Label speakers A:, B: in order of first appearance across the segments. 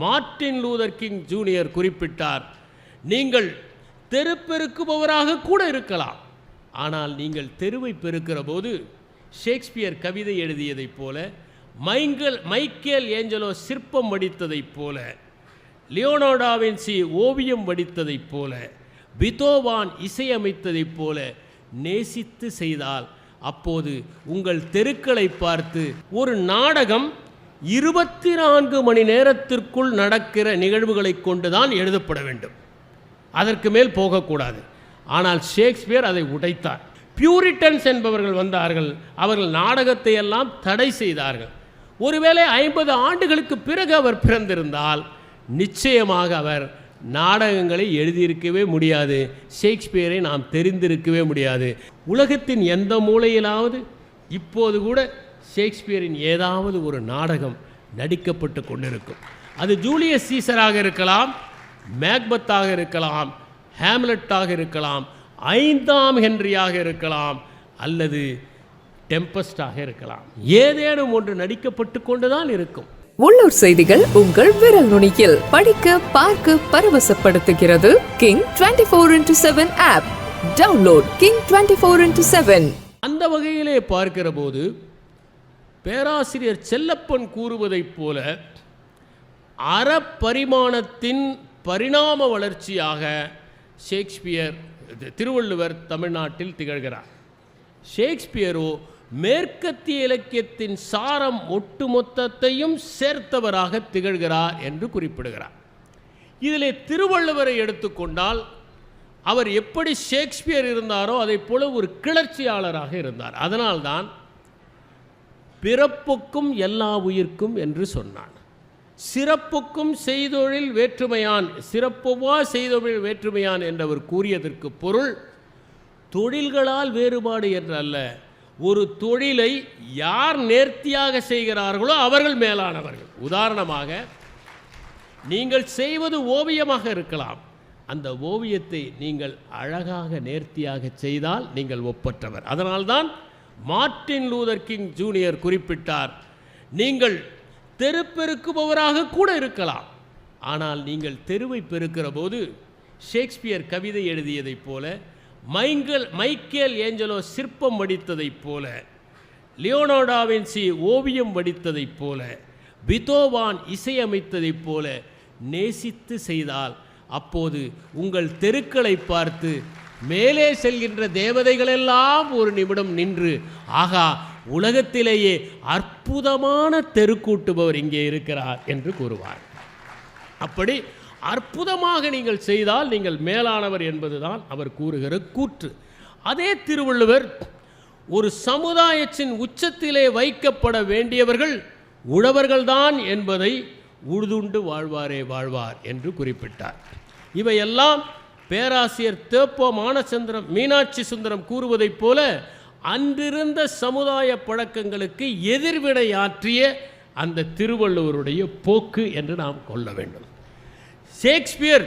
A: Martin Luther king junior குறிப்பிட்டார் நீங்கள் தெரு பெருக்குபவராக கூட இருக்கலாம். ஆனால் நீங்கள் தெருவை பெருக்கிற போது ஷேக்ஸ்பியர் கவிதை எழுதியதைப் போல மைங்கல் மைக்கேல் ஏஞ்சலோ சிற்பம் வடித்ததைப் போல லியோனோடாவின்சி ஓவியம் வடித்ததைப் போல பிதோவான் இசையமைத்ததைப் போல நேசித்து செய்தால் அப்போது உங்கள் தெருக்களை பார்த்து ஒரு நாடகம் இருபத்தி நான்கு மணி நேரத்திற்குள் நடக்கிற நிகழ்வுகளை கொண்டுதான் எழுதப்பட வேண்டும். அதற்கு மேல் போகக்கூடாது. ஆனால் ஷேக்ஸ்பியர் அதை உடைத்தார். பியூரிட்டன்ஸ் என்பவர்கள் வந்தார்கள். அவர்கள் நாடகத்தை எல்லாம் தடை செய்தார்கள். ஒருவேளை ஐம்பது ஆண்டுகளுக்கு பிறகு அவர் பிறந்திருந்தால் நிச்சயமாக அவர் நாடகங்களை எழுதியிருக்கவே முடியாது. ஷேக்ஸ்பியரை நாம் தெரிந்திருக்கவே முடியாது. உலகத்தின் எந்த மூலையிலாவது இப்போது கூட ஷேக்ஸ்பியரின் ஏதாவது ஒரு நாடகம் நடிக்கப்பட்டு கொண்டிருக்கும். அது ஜூலியஸ் சீசராக இருக்கலாம் மேக்பத்தாக இருக்கலாம் ஹேம்லெட்டாக இருக்கலாம் ஐந்தாம் ஹென்ரியாக இருக்கலாம் அல்லது டெம்பஸ்டாக இருக்கலாம். ஏதேனும் ஒன்று நடிக்கப்பட்டு கொண்டுதான் இருக்கும்.
B: உள்ளூர் செய்திகள் உங்கள் விரல் நுனியில் படிக்க பார்க்க பரவசப்படுத்துகிறது king twenty four into seven app. Download king twenty four into seven.
A: அந்த வகையிலே பார்க்கிற போது பேராசிரியர் செல்லப்பன் கூறுவதைப் போல அறப்பரிமாணத்தின் பரிணாம வளர்ச்சியாக ஷேக்ஸ்பியர் திருவள்ளுவர் தமிழ்நாட்டில் திகழ்கிறார். ஷேக்ஸ்பியரோ மேற்கத்திய இலக்கியத்தின் சாரம் ஒட்டுமொத்தத்தையும் சேர்த்தவராக திகழ்கிறார் என்று குறிப்பிடுகிறார். இதிலே திருவள்ளுவரை எடுத்துக்கொண்டால் அவர் எப்படி ஷேக்ஸ்பியர் இருந்தாரோ அதைப் போல ஒரு கிளர்ச்சியாளராக இருந்தார். அதனால்தான் பிறப்புக்கும் எல்லா உயிர்க்கும் என்று சொன்னான். சிறப்புக்கும் செய்தொழில் வேற்றுமையான் சிறப்புவா செய்தொழில் வேற்றுமையான் என்றவர் கூறியதற்கு பொருள் தொழில்களால் வேறுபாடு என்றல்ல ஒரு தொழிலை யார் நேர்த்தியாக செய்கிறார்களோ அவர்கள் மேலானவர்கள். உதாரணமாக நீங்கள் செய்வது ஓவியமாக இருக்கலாம். அந்த ஓவியத்தை நீங்கள் அழகாக நேர்த்தியாக செய்தால் நீங்கள் ஒப்பற்றவர். அதனால்தான் மார்ட்டின் லூதர் கிங் ஜூனியர் குறிப்பிட்டார் நீங்கள் தெரு பெருக்குபவராக கூட இருக்கலாம். ஆனால் நீங்கள் தெருவை பெருக்கிற போது ஷேக்ஸ்பியர் கவிதை எழுதியதைப் போல மைங்கல் மைக்கேல் ஏஞ்சலோ சிற்பம் வடித்ததைப் போல லியோனோடாவின்சி ஓவியம் வடித்ததைப் போல பிதோவான் இசையமைத்ததைப் போல நேசித்து செய்தால் அப்போது உங்கள் தெருக்களை பார்த்து மேலே செல்கின்ற தேவதைகளெல்லாம் ஒரு நிமிடம் நின்று ஆகா உலகத்திலேயே அற்புதமான தெருக்கூட்டுபவர் இங்கே இருக்கிறார் என்று கூறுவார். அப்படி அற்புதமாக நீங்கள் செய்தால் நீங்கள் மேலானவர் என்பதுதான் அவர் கூறுகிற கூற்று. அதே திருவள்ளுவர் ஒரு சமுதாயத்தின் உச்சத்திலே வைக்கப்பட வேண்டியவர்கள் உழவர்கள்தான் என்பதை உழுதுண்டு வாழ்வாரே வாழ்வார் என்று குறிப்பிட்டார். இவையெல்லாம் பேராசிரியர் தேப்போ மானச்சந்திரம் மீனாட்சி சுந்தரம் கூறுவதைப் போல அன்றிருந்த சமுதாய பழக்கங்களுக்கு எதிர்வினையாற்றிய அந்த திருவள்ளுவருடைய போக்கு என்று நாம் கொள்ள வேண்டும். ஷேக்ஸ்பியர்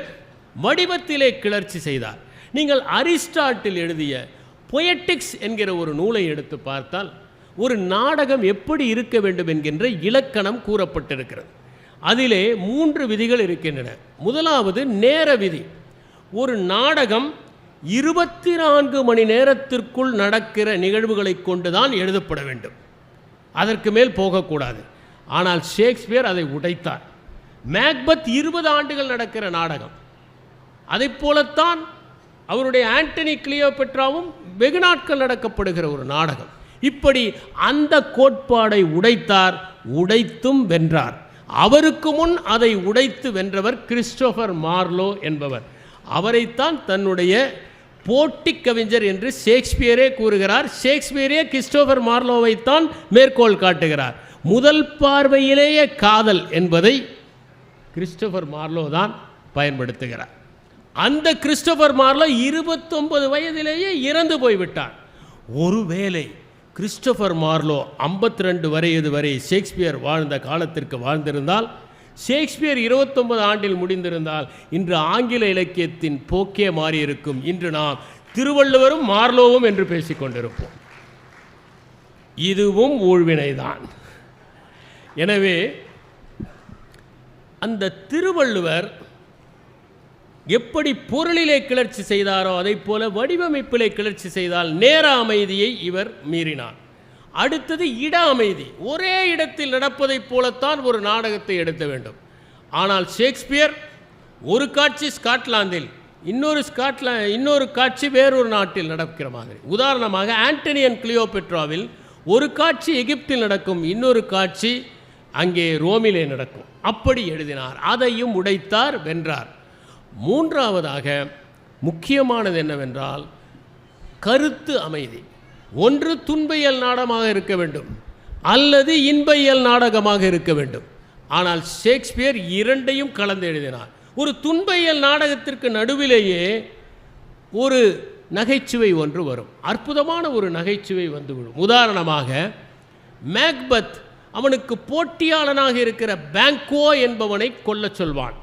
A: வடிவத்திலே கிளர்ச்சி செய்தார். நீங்கள் அரிஸ்டாட்டில் எழுதிய பொயட்டிக்ஸ் என்கிற ஒரு நூலை எடுத்து பார்த்தால் ஒரு நாடகம் எப்படி இருக்க வேண்டும் என்கின்ற இலக்கணம் கூறப்பட்டிருக்கிறது. அதிலே மூன்று விதிகள் இருக்கின்றன. முதலாவது நேர விதி. ஒரு நாடகம் இருபத்தி நான்கு மணி நேரத்திற்குள் நடக்கிற நிகழ்வுகளை கொண்டுதான் எழுதப்பட வேண்டும். அதற்கு மேல் போகக்கூடாது. ஆனால் ஷேக்ஸ்பியர் அதை உடைத்தார். மேக்பத் இருபது ஆண்டுகள் நடக்கிற நாடகம். அதைப் போலத்தான் அவருடைய ஆண்டனி கிளியோபெட்ராவும் வெகு நாட்கள் நடக்கப்படுகிற ஒரு நாடகம். இப்படி அந்த கோட்பாடை உடைத்தார் உடைத்தும் வென்றார். அவருக்கு முன் அதை உடைத்து வென்றவர் கிறிஸ்டோபர் மார்லோ என்பவர். அவரைத்தான் தன்னுடைய போட்டி கவிஞர் என்று ஷேக்ஸ்பியரே கூறுகிறார். ஷேக்ஸ்பியரே கிறிஸ்டோபர் மார்லோவைத்தான் மேற்கோள் காட்டுகிறார். முதல் பார்வையிலேயே காதல் என்பதை கிறிஸ்டோபர் மார்லோ தான் பயன்படுத்துகிறார். அந்த கிறிஸ்டோபர் மார்லோ இருபத்தொன்பது வயதிலேயே இறந்து போய்விட்டார். ஒருவேளை கிறிஸ்டோபர் மார்லோ 52 ரெண்டு வரையது வரை ஷேக்ஸ்பியர் வாழ்ந்த காலத்திற்கு வாழ்ந்திருந்தால் ஷேக்ஸ்பியர் இருபத்தொன்பது ஆண்டில் முடிந்திருந்தால் இன்று ஆங்கில இலக்கியத்தின் போக்கே மாறியிருக்கும். இன்று நாம் திருவள்ளுவரும் மார்லோவும் என்று பேசிக்கொண்டிருப்போம். இதுவும் ஊழ்வினைதான். எனவே அந்த திருவள்ளுவர் எப்படி பொருளிலே கிளர்ச்சி செய்தாரோ அதை போல வடிவமைப்பிலே கிளர்ச்சி செய்தால் நேர அமைதியை இவர் மீறினார். அடுத்தது இட அமைதி ஒரே இடத்தில் நடப்பதைப் போலத்தான் ஒரு நாடகத்தை எடுத்த வேண்டும். ஆனால் ஷேக்ஸ்பியர் ஒரு காட்சி ஸ்காட்லாந்தில் இன்னொரு ஸ்காட்லா இன்னொரு காட்சி வேறொரு நாட்டில் நடக்கிற மாதிரி. உதாரணமாக ஆண்டனியன் கிளியோபெட்ராவில் ஒரு காட்சி எகிப்தில் நடக்கும் இன்னொரு காட்சி அங்கே ரோமிலே நடக்கும். அப்படி எழுதினார். அதையும் உடைத்தார் வென்றார். மூன்றாவதாக முக்கியமானது என்னவென்றால் கருத்து அமைதி. ஒன்று துன்பையல் நாடகமாக இருக்க வேண்டும் அல்லது இன்பையல் நாடகமாக இருக்க வேண்டும். ஆனால் ஷேக்ஸ்பியர் இரண்டையும் கலந்து எழுதினார். ஒரு துன்பையல் நாடகத்திற்கு நடுவிலேயே ஒரு நகைச்சுவை ஒன்று வரும். அற்புதமான ஒரு நகைச்சுவை வந்துவிடும் உதாரணமாக மேக்பத் அவனுக்கு போட்டியாளனாக இருக்கிற பேங்கோ என்பவனை கொல்லச் சொல்வான்.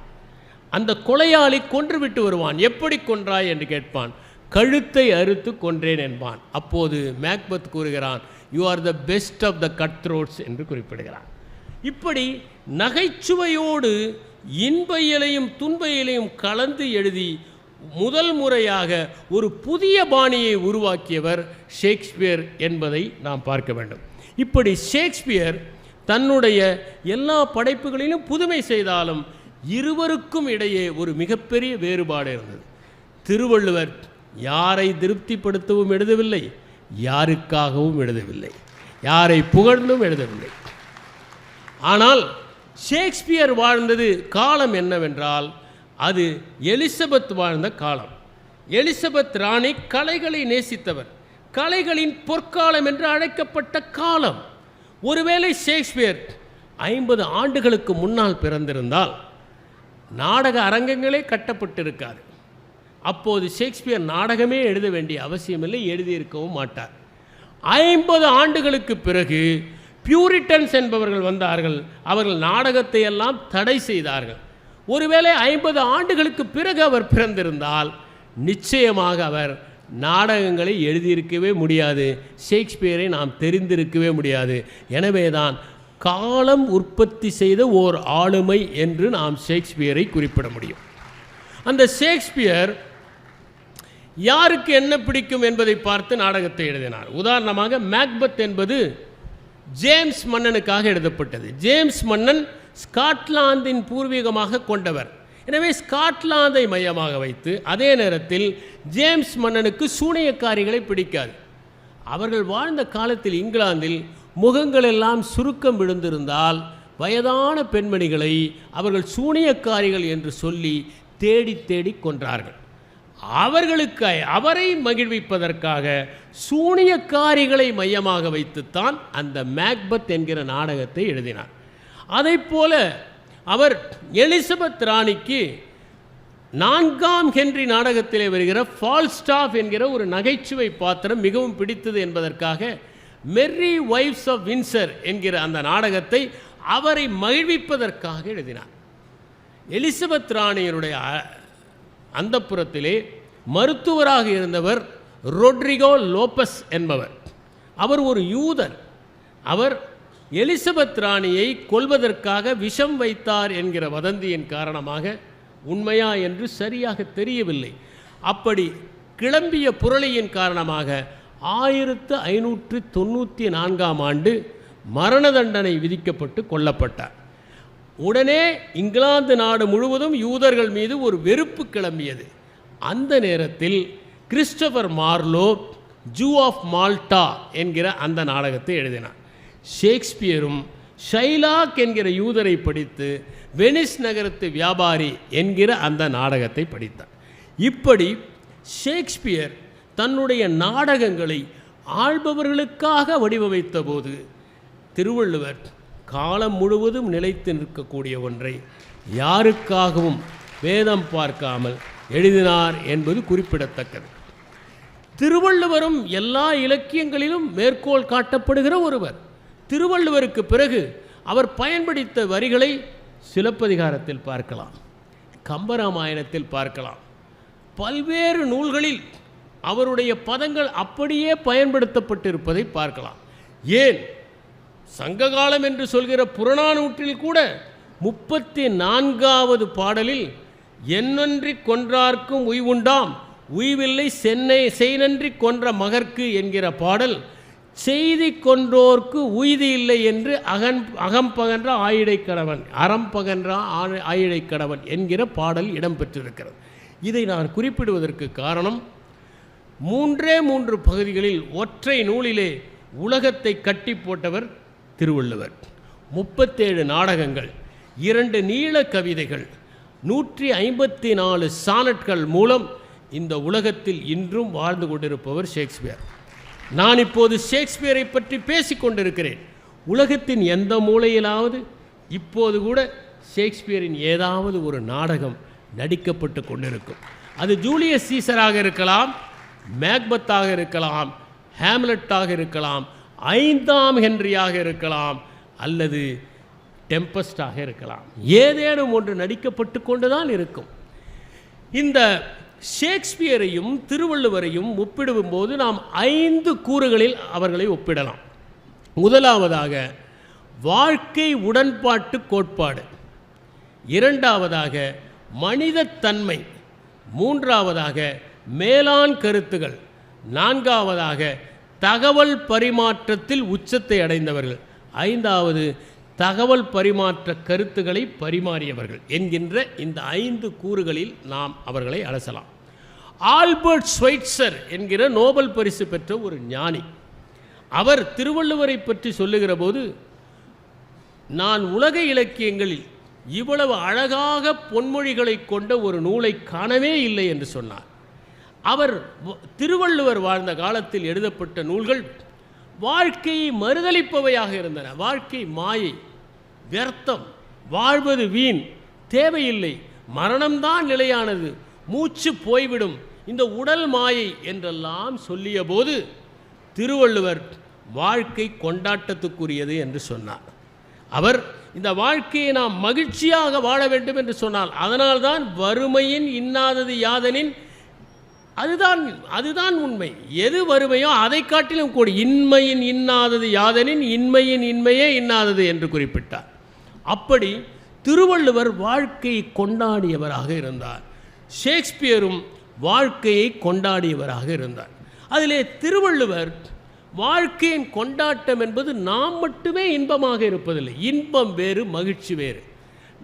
A: அந்த கொலையாளி கொன்றுவிட்டு வருவான். எப்படி கொன்றாய் என்று கேட்பான். கழுத்தை அறுத்து கொன்றேன் என்பான். அப்போது மேக்பத் கூறுகிறான் you are the best of the cut throats என்று குறிப்பிடுகிறான். இப்படி நகைச்சுவையோடு இன்பையிலையும் துன்பையிலையும் கலந்து எழுதி முதல் முறையாக ஒரு புதிய பாணியை உருவாக்கியவர் ஷேக்ஸ்பியர் என்பதை நாம் பார்க்க வேண்டும். இப்படி ஷேக்ஸ்பியர் தன்னுடைய எல்லா படைப்புகளிலும் புதுமை செய்தாலும் இருவருக்கும் இடையே ஒரு மிகப்பெரிய வேறுபாடு இருந்தது திருவள்ளுவர் யாரை திருப்திப்படுத்தவும் எழுதவில்லை யாருக்காகவும் எழுதவில்லை. யாரை புகழ்ந்தும் எழுதவில்லை. ஆனால் ஷேக்ஸ்பியர் வாழ்ந்தது காலம் என்னவென்றால் அது எலிசபெத் வாழ்ந்த காலம். எலிசபெத் ராணி கலைகளை நேசித்தவர். கலைகளின் பொற்காலம் என்று அழைக்கப்பட்ட காலம். ஒருவேளை ஷேக்ஸ்பியர் ஐம்பது ஆண்டுகளுக்கு முன்னால் பிறந்திருந்தால் நாடக அரங்கங்களே கட்டப்பட்டிருக்காது. அப்போது ஷேக்ஸ்பியர் நாடகமே எழுத வேண்டிய அவசியமில்லை எழுதியிருக்கவும் மாட்டார். ஐம்பது ஆண்டுகளுக்கு பிறகு பியூரிட்டன்ஸ் என்பவர்கள் வந்தார்கள். அவர்கள் நாடகத்தை எல்லாம் தடை செய்தார்கள். ஒருவேளை ஐம்பது ஆண்டுகளுக்கு பிறகு அவர் பிறந்திருந்தால் நிச்சயமாக அவர் நாடகங்களை எழுதியிருக்கவே முடியாது. ஷேக்ஸ்பியரை நாம் தெரிந்திருக்கவே முடியாது. எனவேதான் காலம் உற்பத்தி செய்த ஓர் ஆளுமை என்று நாம் ஷேக்ஸ்பியரை குறிப்பிட முடியும். அந்த ஷேக்ஸ்பியர் யாருக்கு என்ன பிடிக்கும் என்பதை பார்த்து நாடகத்தை எழுதினார். உதாரணமாக மேக்பத் என்பது ஜேம்ஸ் மன்னனுக்காக எழுதப்பட்டது. ஜேம்ஸ் மன்னன் ஸ்காட்லாந்தின் பூர்வீகமாக கொண்டவர். எனவே ஸ்காட்லாந்தை மையமாக வைத்து அதே நேரத்தில் ஜேம்ஸ் மன்னனுக்கு சூனியக்காரிகளை பிடிக்காது. அவர்கள் வாழ்ந்த காலத்தில் இங்கிலாந்தில் முகங்களெல்லாம் சுருக்கம் விழுந்திருந்தால் வயதான பெண்மணிகளை அவர்கள் சூனியக்காரிகள் என்று சொல்லி தேடி தேடி கொன்றார்கள். அவர்களுக்கு அவரை மகிழ்விப்பதற்காக சூனியக்காரிகளை மையமாக வைத்துத்தான் அந்த மேக்பத் என்கிற நாடகத்தை எழுதினார். அதை போல அவர் எலிசபெத் ராணிக்கு நான்காம் ஹென்றி நாடகத்திலே வருகிற ஃபால்ஸ்டாஃப் என்கிற ஒரு நகைச்சுவை பாத்திரம் மிகவும் பிடித்தது என்பதற்காக மெர்ரி வைஃப்ஸ் ஆஃப் வின்சர் என்கிற அந்த நாடகத்தை அவரை மகிழ்விப்பதற்காக எழுதினார். எலிசபெத் ராணியனுடைய அந்த புறத்திலே மருத்துவராக இருந்தவர் ரொட்ரிகோ லோபஸ் என்பவர். அவர் ஒரு யூதர். அவர் எலிசபெத் ராணியை கொல்வதற்காக விஷம் வைத்தார் என்கிற வதந்தியின் காரணமாக உண்மையா என்று சரியாக தெரியவில்லை. அப்படி கிளம்பிய புரளியின் காரணமாக ஆயிரத்து ஐநூற்று தொண்ணூற்றி நான்காம் ஆண்டு மரண தண்டனை விதிக்கப்பட்டு கொல்லப்பட்டார். உடனே இங்கிலாந்து நாடு முழுவதும் யூதர்கள் மீது ஒரு வெறுப்பு கிளம்பியது. அந்த நேரத்தில் Christopher Marlowe Jew of Malta என்கிற அந்த நாடகத்தை எழுதினார். ஷேக்ஸ்பியரும் ஷைலாக் என்கிற யூதரை படித்து வெனிஸ் நகரத்து வியாபாரி என்கிற அந்த நாடகத்தை படித்தார். இப்படி ஷேக்ஸ்பியர் தன்னுடைய நாடகங்களை ஆள்பவர்களுக்காக வடிவமைத்த போது திருவள்ளுவர் காலம் முழுவதும் நிலைத்து நிற்கக்கூடிய ஒன்றை யாருக்காகவும் வேதம் பார்க்காமல் எழுதினார் என்பது குறிப்பிடத்தக்கது. திருவள்ளுவரும் எல்லா இலக்கியங்களிலும் மேற்கோள் காட்டப்படுகிற ஒருவர். திருவள்ளுவருக்கு பிறகு அவர் பயன்படுத்த வரிகளை சிலப்பதிகாரத்தில் பார்க்கலாம் கம்பராமாயணத்தில் பார்க்கலாம். பல்வேறு நூல்களில் அவருடைய பதங்கள் அப்படியே பயன்படுத்தப்பட்டிருப்பதை பார்க்கலாம். ஏன்? சங்ககாலம் என்று சொல்கிற புறநானூற்றில் கூட முப்பத்தி நான்காவது பாடலில் என்னன்றி கொன்றார்க்கும் உய்வுண்டாம் உய்வில்லை சென்னை செய்நன்றி கொன்ற மகர்க்கு என்கிற பாடல் செய்தி கொன்றோர்க்கு உய்தி இல்லை என்று அகன் அகம்பகன்ற ஆயிடை கடவன் அறம்பகன்ற ஆ- ஆயிடை கடவன் என்கிற பாடல் இடம்பெற்றிருக்கிறது. இதை நான் குறிப்பிடுவதற்கு காரணம் மூன்றே மூன்று பகுதிகளில் ஒற்றை நூலிலே உலகத்தை கட்டி போட்டவர் திருவள்ளுவர். முப்பத்தேழு நாடகங்கள் இரண்டு நீள கவிதைகள் நூற்றி ஐம்பத்தி நாலு சானட்கள் மூலம் இந்த உலகத்தில் இன்றும் வாழ்ந்து கொண்டிருப்பவர் ஷேக்ஸ்பியர். நான் இப்போது ஷேக்ஸ்பியரை பற்றி பேசிக் கொண்டிருக்கிறேன். உலகத்தின் எந்த மூலையிலாவது இப்போது கூட ஷேக்ஸ்பியரின் ஏதாவது ஒரு நாடகம் நடிக்கப்பட்டு கொண்டிருக்கும். அது ஜூலியஸ் சீசராக இருக்கலாம் மேக்பத்தாக இருக்கலாம் ஹேம்லெட்டாக இருக்கலாம் ஐந்தாம் ஹென்ரியாக இருக்கலாம் அல்லது டெம்பஸ்டாக இருக்கலாம். ஏதேனும் ஒன்று நடிக்கப்பட்டு கொண்டுதான் இருக்கும். இந்த ஷேக்ஸ்பியரையும் திருவள்ளுவரையும் ஒப்பிடும்போது நாம் ஐந்து கூறுகளில் அவர்களை ஒப்பிடலாம். முதலாவதாக வாழ்க்கை உடன்பாட்டு கோட்பாடு. இரண்டாவதாக மனிதத்தன்மை மூன்றாவதாக மேலாண் கருத்துகள். நான்காவதாக தகவல் பரிமாற்றத்தில் உச்சத்தை அடைந்தவர்கள். ஐந்தாவது தகவல் பரிமாற்ற கருத்துக்களை பரிமாறியவர்கள் என்கின்ற இந்த ஐந்து கூறுகளில் நாம் அவர்களை அலசலாம். ஆல்பர்ட் ஸ்வைட்சர் என்கிற நோபல் பரிசு பெற்ற ஒரு ஞானி. அவர் திருவள்ளுவரை பற்றி சொல்லுகிற போது நான் உலக இலக்கியங்களில் இவ்வளவு அழகாக பொன்மொழிகளை கொண்ட ஒரு நூலை காணவே இல்லை என்று சொன்னார். அவர் திருவள்ளுவர் வாழ்ந்த காலத்தில் எழுதப்பட்ட நூல்கள் வாழ்க்கையை மறுதளிப்பவையாக இருந்தன. வாழ்க்கை மாயை வியர்த்தம் வாழ்வது வீண் தேவையில்லை மரணம்தான் நிலையானது மூச்சு போய்விடும் இந்த உடல் மாயை என்றெல்லாம் சொல்லிய போது திருவள்ளுவர் வாழ்க்கை கொண்டாட்டத்துக்குரியது என்று சொன்னார். அவர் இந்த வாழ்க்கையை நாம் மகிழ்ச்சியாக வாழ வேண்டும் என்று சொன்னார் அதனால்தான் வறுமையின் இன்னாதது யாதனின் அதுதான் அதுதான் உண்மை. எது வறுமையோ அதை காட்டிலும் கூட இன்மையின் இன்னாதது யாதனின் இன்மையின் இன்மையே இன்னாதது என்று குறிப்பிட்டார். அப்படி திருவள்ளுவர் வாழ்க்கையை கொண்டாடியவராக இருந்தார். ஷேக்ஸ்பியரும் வாழ்க்கையை கொண்டாடியவராக இருந்தார். அதிலே திருவள்ளுவர் வாழ்க்கையின் கொண்டாட்டம் என்பது நாம் மட்டுமே இன்பமாக இருப்பதில்லை. இன்பம் வேறு மகிழ்ச்சி வேறு.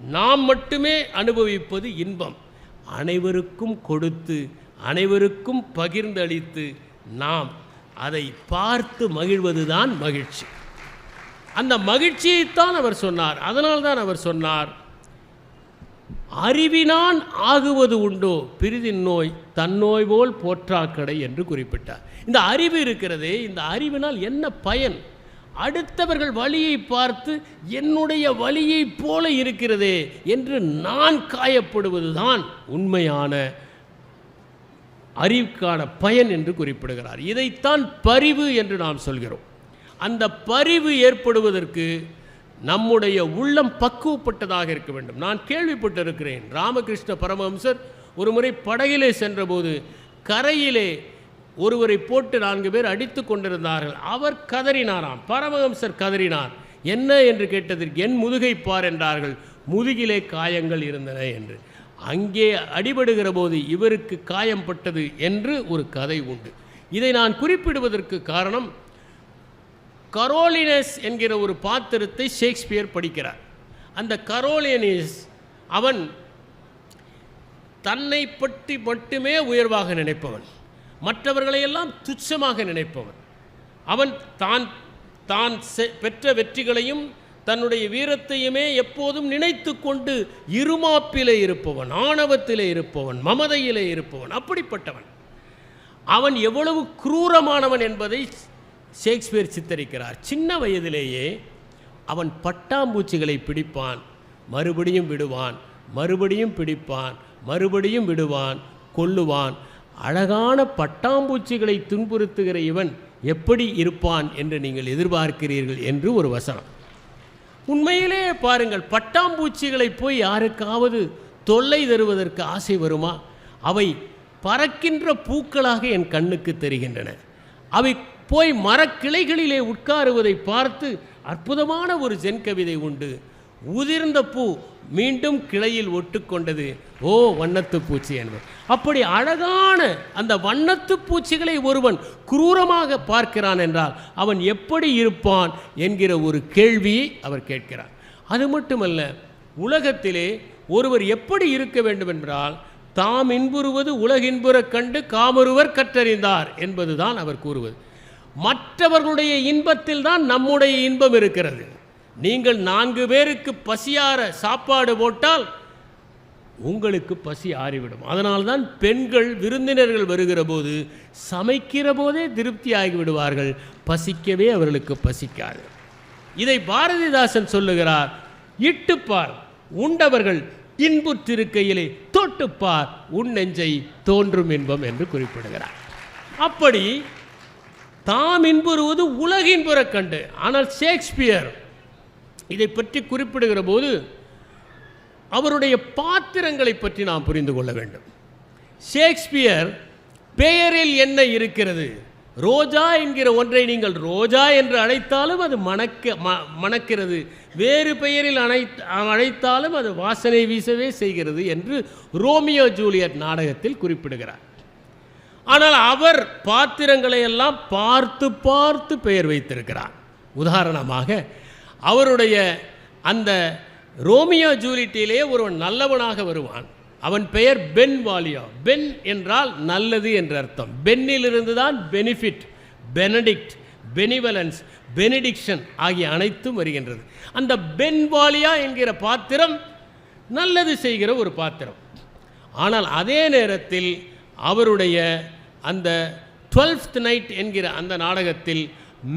A: நாம் மட்டுமே அனுபவிப்பது இன்பம். அனைவருக்கும் கொடுத்து அனைவருக்கும் பகிர்ந்தளித்து நாம் அதை பார்த்து மகிழ்வதுதான் மகிழ்ச்சி. அந்த மகிழ்ச்சியைத்தான் அவர் சொன்னார். அதனால்தான் அவர் சொன்னார் அறிவினான் ஆகுவது உண்டோ? பிரிதின் நோய் தன்னோய் போல் போற்றாக்கடை என்று குறிப்பிட்டார். இந்த அறிவு இருக்கிறதே இந்த அறிவினால் என்ன பயன்? அடுத்தவர்கள் வழியை பார்த்து என்னுடைய வழியைப் போல இருக்கிறதே என்று நான் காயப்படுவதுதான் உண்மையான அறிவுக்கான பயன் என்று குறிப்பிடுகிறார். இதைத்தான் பரிவு என்று நாம் சொல்கிறோம். அந்த பரிவு ஏற்படுவதற்கு நம்முடைய உள்ளம் பக்குவப்பட்டதாக இருக்க வேண்டும். நான் கேள்விப்பட்டிருக்கிறேன். ராமகிருஷ்ண பரமஹம்சர் ஒரு முறை படகிலே சென்றபோது கரையிலே ஒருவரை போட்டு நான்கு பேர் அடித்து கொண்டிருந்தார்கள். அவர் கதறினாராம். பரமஹம்சர் கதறினார். என்ன? என்று கேட்டதற்கு என் முதுகை பார் என்றார்கள். முதுகிலே காயங்கள் இருந்தன என்று. அங்கே அடிபடுகிற போது இவருக்கு காயம் பட்டது என்று ஒரு கதை உண்டு. இதை நான் குறிப்பிடுவதற்கு காரணம் கரோலினஸ் என்கிற ஒரு பாத்திரத்தை ஷேக்ஸ்பியர் படிக்கிறார். அந்த கரோலினஸ் அவன் தன்னை பற்றி மட்டுமே உயர்வாக நினைப்பவன் மற்றவர்களையெல்லாம் துச்சமாக நினைப்பவன். அவன் தான் தான் செ- பெற்ற வெற்றிகளையும் தன்னுடைய வீரத்தையுமே எப்போதும் நினைத்து கொண்டு இருமாப்பிலே இருப்பவன் ஆணவத்திலே இருப்பவன் மமதையிலே இருப்பவன் அப்படிப்பட்டவன். அவன் எவ்வளவு குரூரமானவன் என்பதை ஷேக்ஸ்பியர் சித்தரிக்கிறார். சின்ன வயதிலேயே அவன் பட்டாம்பூச்சிகளை பிடிப்பான் மறுபடியும் விடுவான் மறுபடியும் பிடிப்பான் மறுபடியும் விடுவான் கொல்லுவான். அழகான பட்டாம்பூச்சிகளை துன்புறுத்துகிற இவன் எப்படி இருப்பான் என்று நீங்கள் எதிர்பார்க்கிறீர்கள் என்று ஒரு வசனம். உண்மையிலே பாருங்கள் பட்டாம்பூச்சிகளை போய் யாருக்காவது தொல்லை தருவதற்கு ஆசை வருமா? அவை பறக்கின்ற பூக்களாக என் கண்ணுக்கு தெரிகின்றன. அவை போய் மரக்கிளைகளிலே உட்காருவதை பார்த்து அற்புதமான ஒரு ஜென் கவிதை உண்டு. உதிர்ந்த பூ மீண்டும் கிளையில் ஒட்டுக்கொண்டது. ஓ வண்ணத்து பூச்சி என்பது அப்படி அழகான அந்த வண்ணத்து பூச்சிகளை ஒருவன் குரூரமாக பார்க்கிறான் என்றால் அவன் எப்படி இருப்பான் என்கிற ஒரு கேள்வியை அவர் கேட்கிறார். அது மட்டுமல்ல உலகத்திலே ஒருவர் எப்படி இருக்க வேண்டும் என்றால் தாம் இன்புறுவது உலகின்புறக் கண்டு காமொருவர் கற்றறிந்தார் என்பதுதான் அவர் கூறுவது. மற்றவர்களுடைய இன்பத்தில் தான் நம்முடைய இன்பம் இருக்கிறது. நீங்கள் நான்கு பேருக்கு பசியார சாப்பாடு போட்டால் உங்களுக்கு பசி ஆறிவிடும். அதனால்தான் பெண்கள் விருந்தினர்கள் வருகிற போது சமைக்கிற போதே திருப்தி ஆகிவிடுவார்கள் பசிக்கவே அவர்களுக்கு பசிக்காது. இதை பாரதிதாசன் சொல்லுகிறார் இட்டுப்பார் உண்டவர்கள் இன்புற்றிருக்கையிலே தொட்டுப்பார் உன் நெஞ்சை தோன்றும் இன்பம் என்று குறிப்பிடுகிறார். அப்படி தாம் இன்புறுவது உலகின்புறக் கண்டு ஆனால் ஷேக்ஸ்பியர் இதை பற்றி குறிப்பிடுகிற போது அவருடைய பாத்திரங்களை பற்றி நாம் புரிந்து கொள்ள வேண்டும். ஷேக்ஸ்பியர் பெயரில் என்ன இருக்கிறது? ரோஜா என்கிற ஒன்றை நீங்கள் ரோஜா என்று அழைத்தாலும் அது மணக்க ம மணக்கிறது. வேறு பெயரில் அணை அழைத்தாலும் அது வாசனை வீசவே செய்கிறது என்று ரோமியோ ஜூலியட் நாடகத்தில் குறிப்பிடுகிறார். ஆனால் அவர் பாத்திரங்களை எல்லாம் பார்த்து பார்த்து பெயர் வைத்திருக்கிறார். உதாரணமாக அவருடைய அந்த ரோமியோ ஜூலிட்டியிலே ஒருவன் நல்லவனாக வருவான். அவன் பெயர் பென் வாலியோ. பென் என்றால் நல்லது என்ற அர்த்தம். பென்னிலிருந்து தான் பெனிஃபிட் பெனடிக்ட் பெனிவலன்ஸ் பெனிடிக்ஷன் ஆகிய அனைத்தும் வருகின்றது. அந்த பென் வாலியா என்கிற பாத்திரம் நல்லது செய்கிற ஒரு பாத்திரம். ஆனால் அதே நேரத்தில் அவருடைய அந்த டுவெல்த் நைட் என்கிற அந்த நாடகத்தில்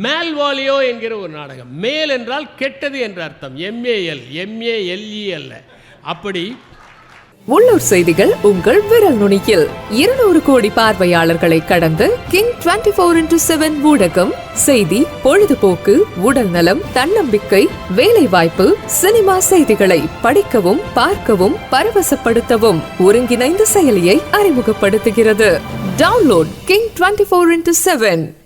A: மேல்வாலியோ என்கிற ஒரு நாடகம். மேல் என்றால் கெட்டது என்ற அர்த்தம். எம்ஏஎல் எம்ஏஎல்இ அல்ல அப்படி
B: உள்ளூர் செய்திகள் உங்கள் விரல் நுனியில். இருநூறு கோடி பார்வையாளர்களை கடந்து king twenty four into seven ஊடகம் செய்தி பொழுதுபோக்கு உடல் நலம் தன்னம்பிக்கை வேலைவாய்ப்பு சினிமா செய்திகளை படிக்கவும் பார்க்கவும் பரவசப்படுத்தவும் ஒருங்கிணைந்த செயலியை அறிமுகப்படுத்துகிறது. Download king twenty four into seven